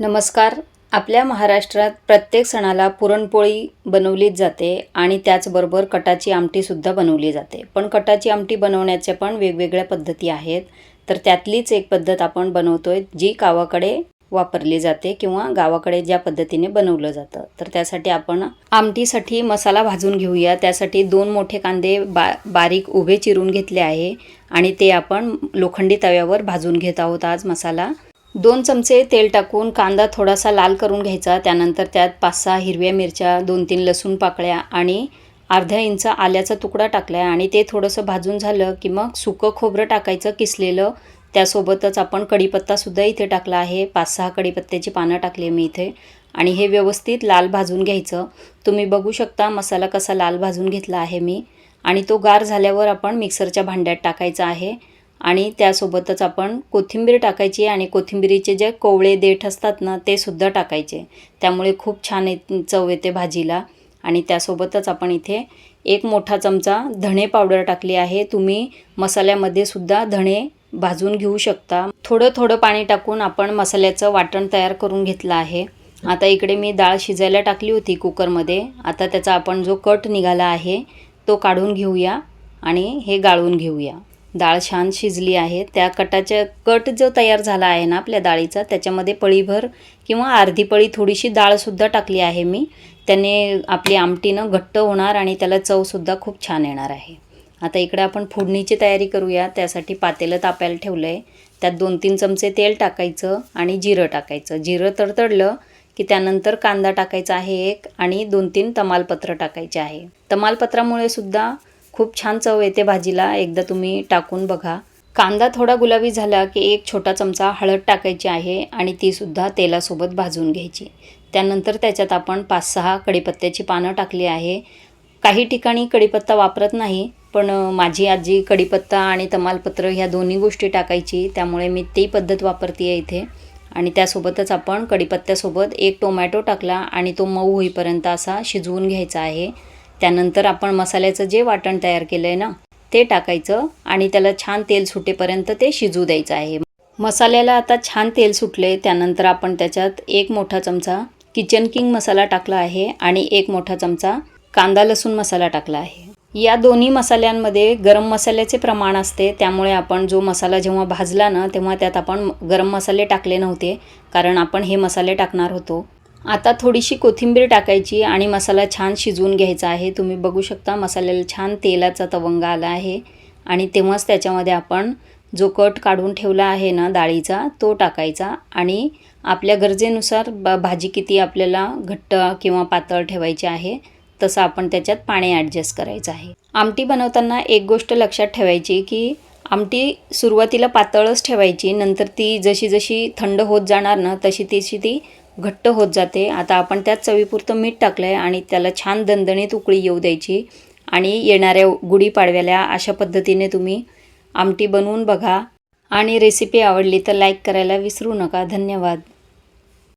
नमस्कार. आपल्या महाराष्ट्रात प्रत्येक सणाला पुरणपोळी बनवलीच जाते आणि त्याचबरोबर कटाची आमटीसुद्धा बनवली जाते. पण कटाची आमटी बनवण्याच्या पण वेगवेगळ्या पद्धती आहेत. तर त्यातलीच एक पद्धत आपण बनवतो आहे जी गावाकडे वापरली जाते किंवा गावाकडे ज्या पद्धतीने बनवलं जातं. तर त्यासाठी आपण आमटीसाठी मसाला भाजून घेऊया. त्यासाठी दोन मोठे कांदे बा बारीक उभे चिरून घेतले आहे आणि ते आपण लोखंडी तव्यावर भाजून घेत आहोत आज मसाला. दोन चमचे तेल टाकून कांदा थोडासा लाल करून घ्यायचा. त्यानंतर त्यात पाच सहा हिरव्या मिरच्या दोन तीन लसूण पाकळ्या आणि अर्ध्या इंच आल्याचा तुकडा टाकला आहे आणि ते थोडंसं भाजून झालं की मग सुकं खोबरं टाकायचं किसलेलं. त्यासोबतच आपण कढीपत्तासुद्धा इथे टाकला आहे. पाच सहा कढीपत्त्याची पानं टाकली आहे मी इथे. आणि हे व्यवस्थित लाल भाजून घ्यायचं. तुम्ही बघू शकता मसाला कसा लाल भाजून घेतला आहे मी. आणि तो गार झाल्यावर आपण मिक्सरच्या भांड्यात टाकायचा आहे. आणि त्यासोबतच आपण कोथिंबीर टाकायची आणि कोथिंबीरीचे जे कोवळे देठ असतात ना ते सुद्धा टाकायचे. त्यामुळे खूप छान येत चव येते भाजीला. आणि त्यासोबतच आपण इथे एक मोठा चमचा धणे पावडर टाकली आहे. तुम्ही मसाल्यामध्ये सुद्धा धणे भाजून घेऊ शकता. थोडं थोडं पाणी टाकून आपण मसाल्याचं वाटण तयार करून घेतलं आहे. आता इकडे मी डाळ शिजायला टाकली होती कुकरमध्ये. आता त्याचा आपण जो कट निघाला आहे तो काढून घेऊया आणि हे गाळून घेऊया. डाळ छान शिजली आहे. त्या कटाच्या कट जो तयार झाला आहे ना आपल्या डाळीचा त्याच्यामध्ये पळीभर किंवा अर्धी पळी थोडीशी डाळसुद्धा टाकली आहे मी. त्याने आपली आमटीनं घट्ट होणार आणि त्याला चवसुद्धा खूप छान येणार आहे. आता इकडे आपण फोडणीची तयारी करूया. त्यासाठी पातेलं तापायला ठेवलं आहे त्यात दोन तीन चमचे तेल टाकायचं आणि जिरं टाकायचं. जिरं तडतडलं की त्यानंतर कांदा टाकायचा आहे एक आणि दोन तीन तमालपत्र टाकायचे आहे. तमालपत्रामुळे सुद्धा खूप छान चव येते भाजीला. एकदा तुम्ही टाकून बघा. कांदा थोडा गुलाबी झाला की एक छोटा चमचा हळद टाकायची आहे आणि तीसुद्धा तेलासोबत भाजून घ्यायची. त्यानंतर त्याच्यात आपण पाच सहा कढीपत्त्याची पानं टाकली आहे. काही ठिकाणी कढीपत्ता वापरत नाही पण माझी आजी कढीपत्ता आणि तमालपत्र ह्या दोन्ही गोष्टी टाकायची त्यामुळे मी ती पद्धत वापरते आहे इथे. आणि त्यासोबतच आपण कढीपत्त्यासोबत एक टोमॅटो टाकला आणि तो मऊ होईपर्यंत असा शिजवून घ्यायचा आहे. त्यानंतर आपण मसाल्याचं जे वाटण तयार केलं आहे ना ते टाकायचं आणि त्याला छान तेल सुटेपर्यंत ते शिजू द्यायचं आहे. मसाल्याला आता छान तेल सुटले त्यानंतर आपण त्याच्यात एक मोठा चमचा किचन किंग मसाला टाकला आहे आणि एक मोठा चमचा कांदा लसूण मसाला टाकला आहे. या दोन्ही मसाल्यांमध्ये गरम मसाल्याचे प्रमाण असते त्यामुळे आपण जो मसाला जेव्हा भाजला ना तेव्हा त्यात आपण गरम मसाले टाकले नव्हते कारण आपण हे मसाले टाकणार होतो. आता थोडीशी कोथिंबीर टाकायची आणि मसाला छान शिजवून घ्यायचा आहे. तुम्ही बघू शकता मसाल्याला छान तेलाचा तवंग आला आहे. आणि तेव्हाच त्याच्यामध्ये आपण जो कट काढून ठेवला आहे ना डाळीचा तो टाकायचा. आणि आपल्या गरजेनुसार ब भाजी किती आपल्याला घट्ट किंवा पातळ ठेवायची आहे तसं आपण त्याच्यात पाणी ॲडजस्ट करायचं आहे. आमटी बनवताना एक गोष्ट लक्षात ठेवायची की आमटी सुरुवातीला पातळच ठेवायची नंतर ती जशी जशी थंड होत जाणार ना तशी तशी ती घट्ट होत जाते. आता आपण त्यात चवीपुरतं मीठ टाकलं आहे आणि त्याला छान दणदणीत उकळी येऊ द्यायची आणि येणाऱ्या गुढीपाडव्याला अशा पद्धतीने तुम्ही आमटी बनवून बघा. आणि रेसिपी आवडली तर लाईक करायला विसरू नका. धन्यवाद.